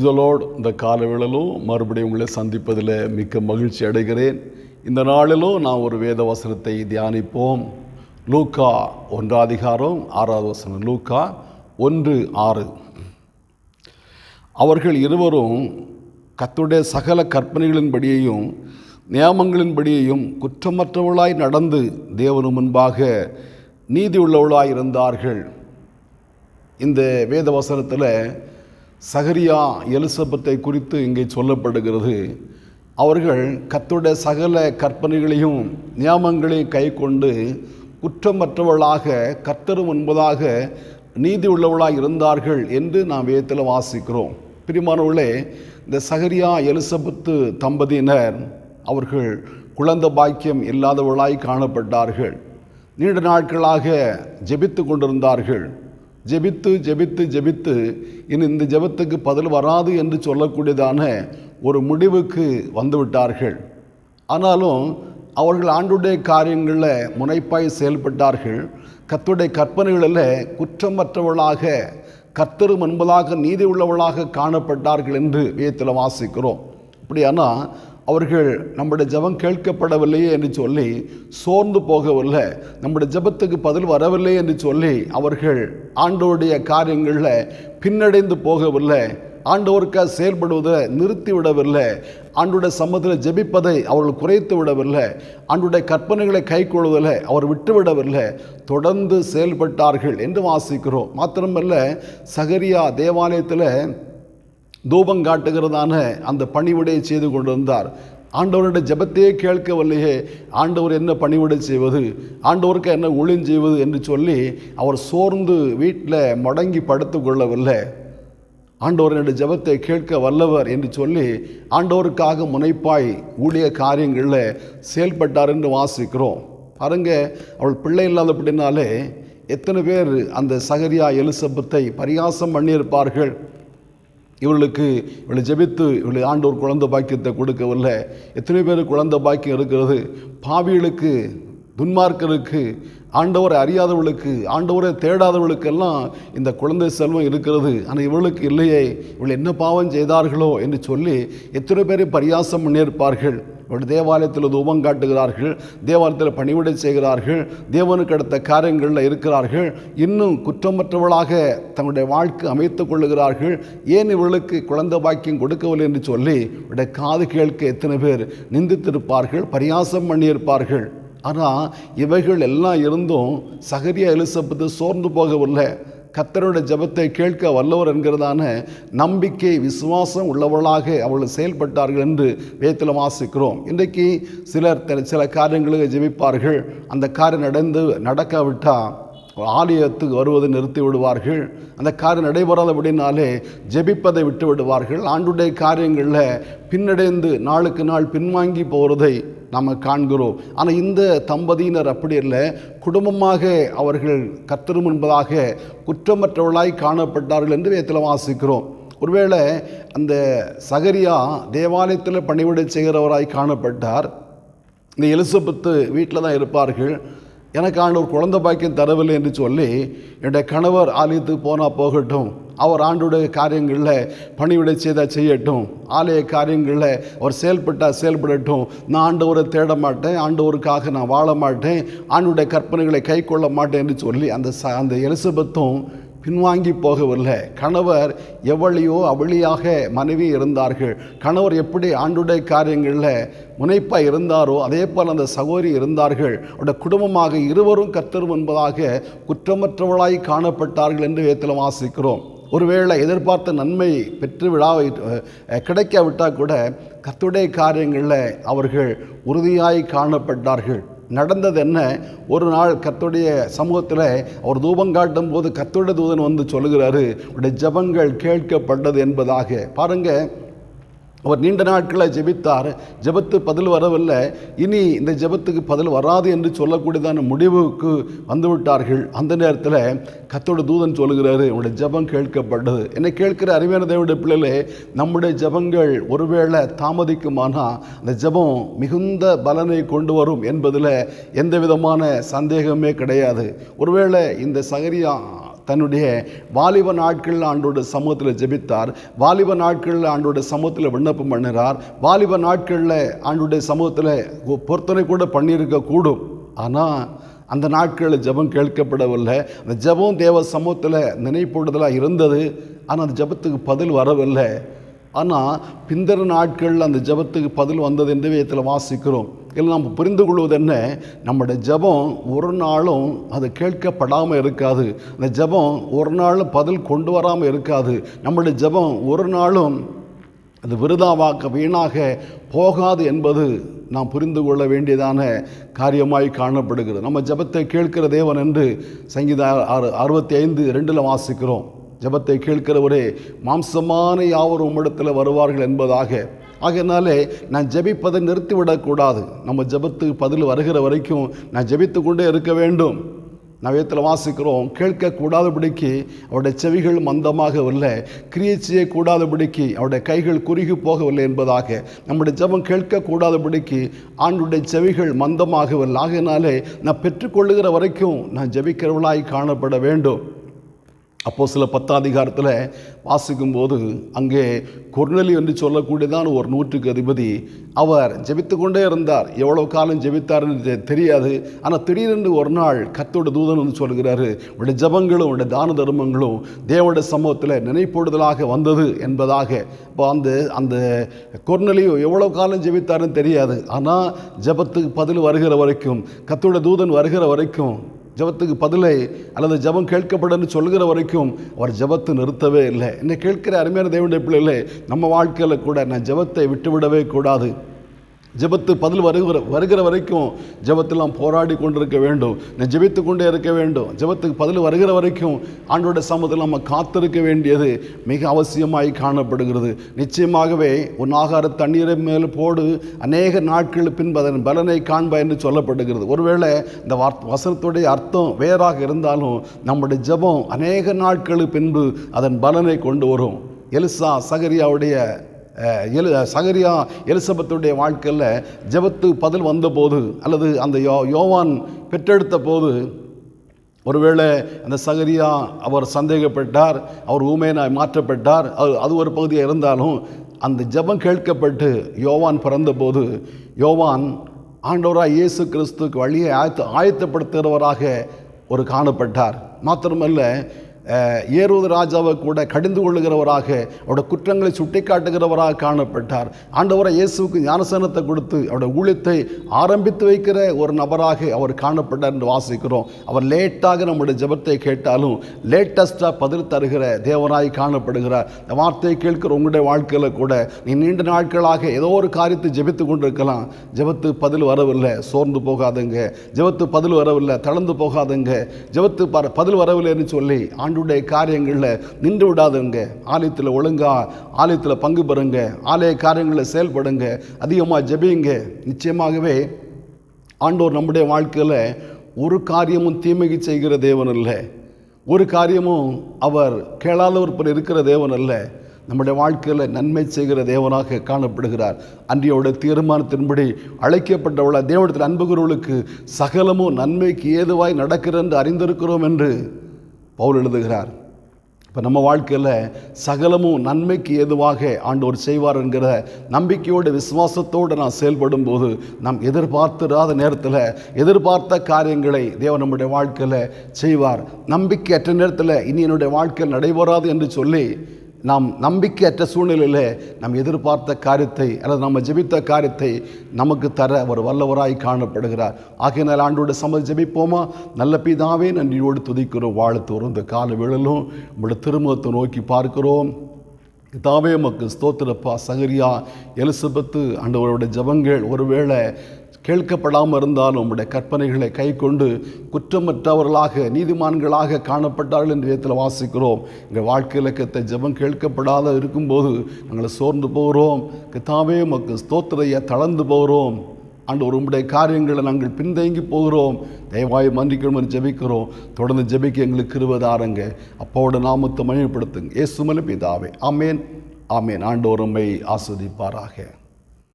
இதலோடு இந்த காலவேளையிலும் மறுபடியும் உங்களை சந்திப்பதில் மிக்க மகிழ்ச்சி அடைகிறேன். இந்த நாளிலும் நான் ஒரு வேத வசனத்தை தியானிப்போம். லூக்கா ஒன்றாதிகாரம் ஆறாவது வசனம். லூக்கா ஒன்று ஆறு. அவர்கள் இருவரும் கத்துடைய சகல கற்பனைகளின்படியையும் நியமங்களின்படியையும் குற்றமற்றவளாய் நடந்து தேவனு முன்பாக நீதி உள்ளவளாய் இருந்தார்கள். இந்த வேத வசனத்தில் சகரியா எலிசபத்தை குறித்து இங்கே சொல்லப்படுகிறது. அவர்கள் கத்துடைய சகல கற்பனைகளையும் நியமங்களையும் கை கொண்டு குற்றமற்றவளாக கத்தரும் என்பதாக நீதி உள்ளவர்களாக இருந்தார்கள் என்று நாம் வேதத்தில் வாசிக்கிறோம். பிரிமானவர்களே இந்த சகரியா எலிசபத்து தம்பதியினர் அவர்கள் குழந்தை பாக்கியம் இல்லாதவளாய் காணப்பட்டார்கள். நீண்ட நாட்களாக ஜெபித்து கொண்டிருந்தார்கள். ஜெபித்து ஜெபித்து ஜெபித்து. இனி இந்த ஜெபத்துக்கு பதில் வராது என்று சொல்லக்கூடியதான ஒரு முடிவுக்கு வந்துவிட்டார்கள். ஆனாலும் அவர்கள் ஆண்டுடைய காரியங்களில் முனைப்பாய் செயல்பட்டார்கள். கத்துடைய கற்பனைகளில் குற்றமற்றவர்களாக கர்த்தரும் என்பதாக நீதி உள்ளவர்களாக காணப்பட்டார்கள் என்று வேத்தில் வாசிக்கிறோம். இப்படியானால் அவர்கள் நம்முடைய ஜெபம் கேட்கப்படவில்லையே என்று சொல்லி சோர்ந்து போகவில்லை. நம்முடைய ஜெபத்துக்கு பதில் வரவில்லை என்று சொல்லி அவர்கள் ஆண்டோருடைய காரியங்களில் பின்னடைந்து போகவில்லை. ஆண்டவருக்காக செயல்படுவதை நிறுத்தி விடவில்லை. ஆண்டுடைய சம்மத்தில் ஜெபிப்பதை அவர்கள் குறைத்து விடவில்லை. ஆண்டுடைய கற்பனைகளை கை கொள்வதில் அவர் விட்டுவிடவில்லை தொடர்ந்து செயல்பட்டார்கள் என்று வாசிக்கிறோம். மாத்திரமல்ல சகரியா தேவாலயத்தில் தூபம் காட்டுகிறதான அந்த பணிவிடையை செய்து கொண்டிருந்தார். ஆண்டவருடைய ஜெபத்தையே கேட்கவில்லையே ஆண்டவர் என்ன பணிவிடை செய்வது ஆண்டவருக்கு என்ன ஊழியம் செய்வது என்று சொல்லி அவர் சோர்ந்து வீட்டில் முடங்கி படுத்து கொள்ளவில்லை. ஆண்டவரனுடைய ஜெபத்தை கேட்க வல்லவர் என்று சொல்லி ஆண்டவருக்காக முனைப்பாய் ஊழிய காரியங்களில் செயல்பட்டார் என்று வாசிக்கிறோம். பாருங்க அவள் பிள்ளை இல்லாதபடினாலே எத்தனை பேர் அந்த சகரியா எலிசபத்தை பரியாசம் பண்ணியிருப்பார்கள். இவர்களுக்கு இவளை ஜெபித்து இவளை ஆண்டோர் குழந்தை பாக்கியத்தை கொடுக்கவில்லை. எத்தனை பேர் குழந்தை பாக்கியம் இருக்கிறது? பாவிகளுக்கு துன்மார்க்கருக்கு ஆண்டவரை அறியாதவளுக்கு ஆண்டவரை தேடாதவளுக்கெல்லாம் இந்த குழந்தை செல்வம் இருக்கிறது. ஆனால் இவளுக்கு இல்லையே. இவள் என்ன பாவம் செய்தார்களோ என்று சொல்லி எத்தனை பேரை பரியாசம் பண்ணியிருப்பார்கள். இவள் தேவாலயத்தில் தூபம் காட்டுகிறார்கள் தேவாலயத்தில் பணிவிடை செய்கிறார்கள் தேவனுக்கு அடுத்த காரியங்களில் இருக்கிறார்கள். இன்னும் குற்றமற்றவளாக தங்களுடைய வாழ்க்கை அமைத்து கொள்ளுகிறார்கள். ஏன் இவளுக்கு குழந்தை பாக்கியம் கொடுக்கவில்லை என்று சொல்லி இவருடைய காது கேட்க எத்தனை பேர் நிந்தித்திருப்பார்கள் பரியாசம் பண்ணியிருப்பார்கள். ஆனால் இவைகள் எல்லாம் இருந்தும் சகரியா எலிசபத்து சோர்ந்து போகவில்லை. கத்தருடைய ஜெபத்தை கேட்க வல்லவர் என்கிறதான நம்பிக்கை விசுவாசம் உள்ளவர்களாக அவர்கள் செயல்பட்டார்கள் என்று வேத்தில் வாசிக்கிறோம். இன்றைக்கு சிலர் சில காரியங்களுக்கு ஜெபிப்பார்கள். அந்த காரியம் நடந்து நடக்காவிட்டால் ஆலயத்துக்கு வருவதை நிறுத்தி விடுவார்கள். அந்த காரியம் நடைபெறாதபடினாலே ஜெபிப்பதை விட்டு விடுவார்கள். ஆண்டுடைய காரியங்களில் பின்னடைந்து நாளுக்கு நாள் பின்வாங்கி போகிறதை நாம் காண்கிறோம். ஆனால் இந்த தம்பதியினர் அப்படி இல்லை. குடும்பமாக அவர்கள் கத்தரும் என்பதாக குற்றமற்றவர்களாய் காணப்பட்டார்கள் என்று வேத்தில் வாசிக்கிறோம். ஒருவேளை அந்த சகரியா தேவாலயத்தில் பணிவிடை செய்கிறவராய் காணப்பட்டார். இந்த எலிசபெத்து வீட்டில் தான் இருப்பார்கள். எனக்கு ஆண்டவர் குழந்தை பாக்கியம் தரவில்லை என்று சொல்லி என்னுடைய கணவர் ஆலயத்துக்கு போனால் போகட்டும். அவர் ஆண்டுடைய காரியங்களில் பணிவிடை செய்தால் செய்யட்டும். ஆலய காரியங்களில் அவர் செயல்பட்டால் செயல்படட்டும். நான் ஆண்டவரை தேட மாட்டேன். ஆண்டவருக்காக நான் வாழ மாட்டேன். ஆண்டுடைய கற்பனைகளை கை கொள்ள மாட்டேன் என்று சொல்லி அந்த ச அந்த எலிசபெத்தும் பின்வாங்கி போகவில்லை. கணவர் எவ்வளியோ அவளியாக மனைவி இருந்தார்கள். கணவர் எப்படி ஆண்டுடைய காரியங்களில் முனைப்பாக இருந்தாரோ அதே போல் அந்த சகோதரி இருந்தார்கள். அவருடைய குடும்பமாக இருவரும் கத்தரும் என்பதாக குற்றமற்றவளாய் காணப்பட்டார்கள் என்று வேத்தில் வாசிக்கிறோம். ஒருவேளை எதிர்பார்த்த நன்மை பெற்று விழாவை கிடைக்காவிட்டால் கூட கத்துடைய காரியங்களில் அவர்கள் உறுதியாய் காணப்பட்டார்கள். நடந்தது என்ன ஒரு நாள் கத்துடைய சமூகத்தில் அவர் தூபம் காட்டும் போது கத்துடைய தூதன் வந்து சொல்லுகிறாரு உடைய ஜெபங்கள் கேட்கப்பட்டது என்பதாக. பாருங்க அவர் நீண்ட நாட்களை ஜெபித்தார். ஜெபத்து பதில் வரவில்லை. இனி இந்த ஜெபத்துக்கு பதில் வராது என்று சொல்லக்கூடியதான முடிவுக்கு வந்துவிட்டார்கள். அந்த நேரத்தில் கத்தோட தூதன் சொல்கிறாரு உங்களுடைய ஜெபம் கேட்கப்பட்டது. என்னை கேட்கிற அறிவியன தேவனுடைய பிள்ளைகளே நம்முடைய ஜெபங்கள் ஒருவேளை தாமதிக்குமானால் அந்த ஜெபம் மிகுந்த பலனை கொண்டு வரும் என்பதில் எந்த விதமான சந்தேகமே கிடையாது. ஒருவேளை இந்த சகரியா தன்னுடைய வாலிப நாட்களில் ஆண்டோட சமூகத்தில் ஜெபித்தார். வாலிப நாட்களில் ஆண்டோட சமூகத்தில் விண்ணப்பம் பண்ணுறார். வாலிப நாட்களில் ஆண்டுடைய சமூகத்தில் பொருத்தனை கூட பண்ணியிருக்க கூடும். ஆனால் அந்த நாட்களில் ஜெபம் கேட்கப்படவில்லை. அந்த ஜெபம் தேவ சமூகத்தில் நினைப்பூடுதலாக இருந்தது. ஆனால் அந்த ஜெபத்துக்கு பதில் வரவில்லை. ஆனால் பிந்தர நாட்களில் அந்த ஜெபத்துக்கு பதில் வந்தது என்று விதத்தில் வாசிக்கிறோம்? இல்லை நம்ம புரிந்து கொள்வது என்ன? நம்முடைய ஜெபம் ஒரு நாளும் அது கேட்கப்படாமல் இருக்காது. அந்த ஜெபம் ஒரு நாளும் பதில் கொண்டு வராமல் இருக்காது. நம்முடைய ஜெபம் ஒரு நாளும் அது விருதாவாக்க வீணாக போகாது என்பது நாம் புரிந்து கொள்ள வேண்டியதான காரியமாய் காணப்படுகிறது. நம்ம ஜெபத்தை கேட்கிற தேவன் என்று சங்கீத அறு அறுபத்தி ஐந்து ரெண்டில் வாசிக்கிறோம். ஜெபத்தை கேட்கிறவரே மாம்சமான யாவரும் உம்மிடத்தில் வருவார்கள் என்பதாக. ஆகையினாலே நான் ஜெபிப்பதை நிறுத்திவிடக்கூடாது. நம்ம ஜெபத்துக்கு பதில் வருகிற வரைக்கும் நான் ஜெபித்து கொண்டே இருக்க வேண்டும். நவேத்தில் வாசிக்கிறோம் கேட்கக்கூடாதபடிக்கு அவருடைய செவிகள் மந்தமாகவில்லை. கிரியை செய்யக்கூடாதபடிக்கு அவருடைய கைகள் குறுகி போகவில்லை என்பதாக. நம்முடைய ஜெபம் கேட்கக்கூடாதபடிக்கு ஆண்டுடைய செவிகள் மந்தமாகவில்லை. ஆகையினாலே நான் பெற்றுக்கொள்ளுகிற வரைக்கும் நான் ஜபிக்கிறவளாய் காணப்பட வேண்டும். அப்போ சில பத்தாம் அதிகாரத்தில் வாசிக்கும்போது அங்கே கொர்நெலி என்று சொல்லக்கூடியதான ஒரு நூற்றுக்கு அதிபதி அவர் ஜெபித்து கொண்டே இருந்தார். எவ்வளோ காலம் ஜெபித்தார்னு தெ- தெரியாது. ஆனால் திடீரென்று ஒரு நாள் கத்தோட தூதன் வந்து சொல்கிறாரு உடைய ஜபங்களும் உடைய தான தர்மங்களும் தேவோட சமூகத்தில் நினைப்போடுதலாக வந்தது என்பதாக. இப்போ அந்த அந்த கொர்நெலியோ எவ்வளோ காலம் ஜெபித்தாருன்னு தெரியாது. ஆனால் ஜெபத்துக்கு பதில் வருகிற வரைக்கும் கத்தோட தூதன் வருகிற வரைக்கும் ஜெபத்துக்கு பதிலை அல்லது ஜெபம் கேட்கப்படன்னு சொல்கிற வரைக்கும் அவர் ஜபத்தை நிறுத்தவே இல்லை. என்னை கேட்கிற அருமையான தேவனுடைய பிள்ளைகளே நம்ம வாழ்க்கையில் கூட நான் ஜெபத்தை விட்டுவிடவே கூடாது. ஜெபத்து பதில் வருகிற வருகிற வரைக்கும் ஜெபத்தெல்லாம் போராடி கொண்டிருக்க வேண்டும். நான் ஜெபித்து கொண்டே இருக்க வேண்டும். ஜெபத்துக்கு பதில் வருகிற வரைக்கும் ஆண்டோட சமூகத்தில் நம்ம காத்திருக்க வேண்டியது மிக அவசியமாய் காணப்படுகிறது. நிச்சயமாகவே உன் ஆகார தண்ணீரை மேல் போடு. அநேக நாட்கள் பின்பு அதன் பலனை காண்பா என்று சொல்லப்படுகிறது. ஒருவேளை இந்த வசனத்துடைய அர்த்தம் வேறாக இருந்தாலும் நம்முடைய ஜெபம் அநேக நாட்களுக்கு பின்பு அதன் பலனை கொண்டு வரும். எலிசா சகரியாவுடைய எலு சகரியா எலிசபெத்துடைய வாழ்க்கையில் ஜெபத்து பதில் வந்தபோது அல்லது அந்த யோ யோவான் பெற்றெடுத்த போது ஒருவேளை அந்த சகரியா அவர் சந்தேகப்பட்டார் அவர் ஊமையனாய் மாற்றப்பட்டார் அது அது ஒரு பகுதியாக இருந்தாலும் அந்த ஜெபம் கேட்கப்பட்டு யோவான் பிறந்தபோது யோவான் ஆண்டவராக இயேசு கிறிஸ்துக்கு வழியை ஆயத்த ஆயத்தப்படுத்துகிறவராக ஒரு காணப்பட்டார். மாத்திரமல்ல ஏரோது ராஜாவை கூட கடிந்து கொள்ளுகிறவராக அவருடைய குற்றங்களை சுட்டிக்காட்டுகிறவராக காணப்பட்டார். ஆண்டவரை இயேசுவுக்கு ஞானசனத்தை கொடுத்து அவருடைய ஊழியத்தை ஆரம்பித்து வைக்கிற ஒரு நபராக அவர் காணப்பட்டார் என்று வாசிக்கிறோம். அவர் லேட்டாக நம்முடைய ஜெபத்தை கேட்டாலும் லேட்டஸ்ட்டாக பதில் தருகிற தேவனாய் காணப்படுகிறார். இந்த வார்த்தையை கேட்கிற உங்களுடைய வாழ்க்கையில் கூட நீ நீண்ட நாட்களாக ஏதோ ஒரு காரியத்தை ஜெபித்து கொண்டிருக்கலாம். ஜெபத்து பதில் வரவில்லை சோர்ந்து போகாதுங்க. ஜெபத்து பதில் வரவில்லை தளர்ந்து போகாதுங்க. ஜெபத்து பதில் வரவில்லைன்னு சொல்லி ஆண்டுடைய காரியங்களில் நின்று விடாதுங்க. ஆலயத்தில் ஒழுங்கா ஆலயத்தில் பங்கு பெறுங்க. ஆலய காரியங்களில் செயல்படுங்க. அதிகமாக ஜபியுங்க நிச்சயமாகவே ஆண்டோர் நம்முடைய வாழ்க்கையில் ஒரு காரியமும் தீமைக்கு செய்கிற தேவன் இல்லை ஒரு காரியமும் அவர் கேளாத ஒருவர் இருக்கிற தேவன் அல்ல. நம்முடைய வாழ்க்கையில் நன்மை செய்கிற தேவனாக காணப்படுகிறார். அன்றையோட தீர்மானத்தின்படி அழைக்கப்பட்டவள தேவனத்தில் அன்புகிறவர்களுக்கு சகலமும் நன்மைக்கு ஏதுவாய் நடக்கிறது என்று அறிந்திருக்கிறோம் என்று பவுல் எழுதுகிறார். இப்போ நம்ம வாழ்க்கையில் சகலமும் நன்மைக்கு ஏதுவாக ஆண்டவர் செய்வார் என்கிற நம்பிக்கையோடு விசுவாசத்தோடு நான் செயல்படும் போது நாம் எதிர்பார்த்திராத நேரத்தில் எதிர்பார்த்த காரியங்களை தேவன் நம்முடைய வாழ்க்கையில் செய்வார். நம்பிக்கையற்ற நேரத்தில் இனி என்னுடைய வாழ்க்கையில் நடைபெறாது என்று சொல்லி நாம் நம்பிக்கையற்ற சூழ்நிலையில் நாம் எதிர்பார்த்த காரியத்தை அல்லது நம்ம ஜெபித்த காரியத்தை நமக்கு தர ஒரு வல்லவராய் காணப்படுகிறார். ஆகையினால் ஆண்டோட சம ஜெபிப்போமா? நல்ல பிதாவே நன்றியோடு துதிக்கிறோம். வாழ்த்துறோம் இந்த கால விழலும் நம்மளோட திருமுகத்தை நோக்கி பார்க்கிறோம். தாவே மக்கு ஸ்தோத்திரப்பா. சகரியா எலிசபெத்து அண்டவருடைய ஜபங்கள் ஒருவேளை கேட்கப்படாமல் இருந்தாலும் உம்முடைய கற்பனைகளை கை கொண்டு குற்றமற்றவர்களாக நீதிமான்களாக காணப்பட்டார்கள் என்ற விதத்தில் வாசிக்கிறோம். எங்கள் வாழ்க்கை இலக்கத்தை ஜெபம் கேட்கப்படாத இருக்கும்போது நாங்கள் சோர்ந்து போகிறோம் கித்தாவே மக்கு ஸ்தோத்திரைய தளர்ந்து போகிறோம் ஆண்டு ஒரு உம்முடைய காரியங்களை நாங்கள் பின்தங்கி போகிறோம். தயவாய் மன்னிக்கணும் ஜபிக்கிறோம் ஜெபிக்கிறோம். தொடர்ந்து ஜபிக்க எங்களுக்கு கிருபதாரங்க அப்பாவோட நாமத்தை மகிமைப்படுத்துங்க. ஏசுமலை பிதாவே. ஆமேன். ஆமேன். ஆண்டோருமை ஆஸ்வதிப்பாராக.